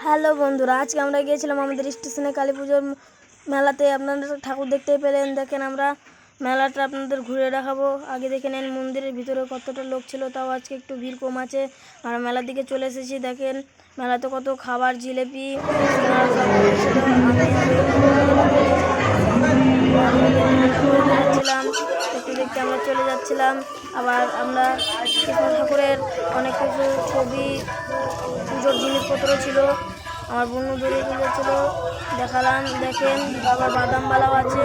Hello বন্ধুরা আজকে আমরা গিয়েছিলাম আমাদের স্টেশনে কালী পুজোর মেলাতে আপনারা ঠাকুর দেখতে পেলেন দেখেন আমরা মেলাটা আপনাদের ঘুরে দেখাবো আগে দেখে নেন মন্দিরের ভিতরে কতটা লোক ছিল তাও আজকে একটু ভিড় কম আছে আর মেলার দিকে চলে এসেছি দেখেন মেলাতে কত খাবার জিলেপি সিঙ্গারা দেখতে আমরা চলে যাচ্ছিলাম। আবার আমরা কৃষ্ণ ঠাকুরের অনেক কিছু ছবি, পুজোর জিনিসপত্র ছিল। আমার বন্ধু বেরিয়ে ছিল। দেখালাম, দেখেন আবার বাদাম বালাও আছে।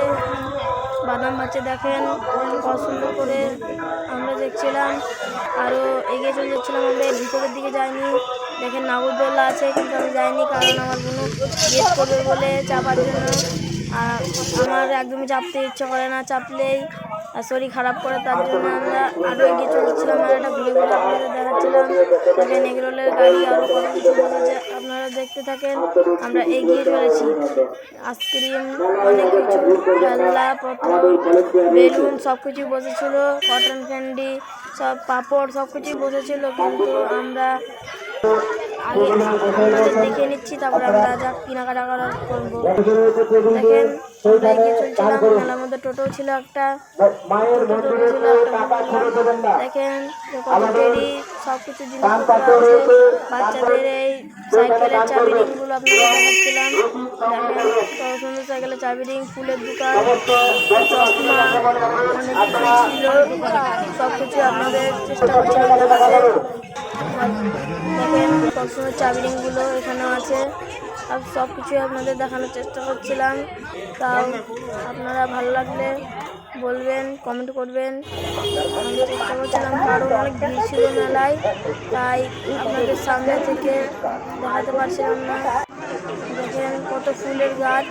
বাদাম বাচ্চা দেখেন, কত সুন্দর করে আমরা দেখছিলাম। আরও এগিয়ে চলে যাচ্ছিলাম আমরা, ভিতরের দিকে যাইনি। দেখেন নাগরদোল্লা আছে, কিন্তু আমি যাইনি কারণ আমার কোনো গেট করবে বলে চাপার জন্য। আর আমার একদমই চাপতে ইচ্ছে করে না, চাপলেই আর শরীর খারাপ করে, তার জন্য আমরা আরও এগিয়ে চলেছিলাম আর একটা ঘুরে ঘুরে আপনাদের দেখাচ্ছিলাম। দেখেন এগরোলের গাড়ি আরও কত কিছু বসেছে আপনারা দেখতে থাকেন, আমরা এগিয়ে চলেছি। আইসক্রিম, অনেক কিছু, খেলনা পত্র বেলুন সব কিছু বসেছিল কটন ক্যান্ডি সব পাপড় সব কিছুই বসেছিল, কিন্তু আমরা আগে আপনাদের দেখে নিচ্ছি, তারপরে আমরা যা কেনাকাটা করা করব। দেখেন চলছিলাম মেলার মধ্যে টোটো ছিল একটা টোটো ছিল একটা দেখেন সব কিছু জিনিসপত্র আছে। বাচ্চাদের এই সাইকেলের চাবি রিংগুলো আপনাদের দেখাচ্ছিলাম। দেখেন কত সুন্দর সাইকেলের চাবি রিং ফুলের দোকান চশমা অনেক কিছুই ছিল। সব কিছু আপনাদের চেষ্টা করছিলাম দেখাতে সুন্দর চাবি রিংগুলো এখানেও আছে। আর সব কিছুই আপনাদের দেখানোর চেষ্টা করছিলাম। তাও আপনারা ভালো লাগলে বলবেন কমেন্ট করবেন। আমি চেষ্টা করছিলাম, কারণ অনেক ভিড় ছিল মেলায়, তাই আপনাদের সামনে থেকে দেখাতে পারছিলাম না। দেখেন কত ফুলের গাছ।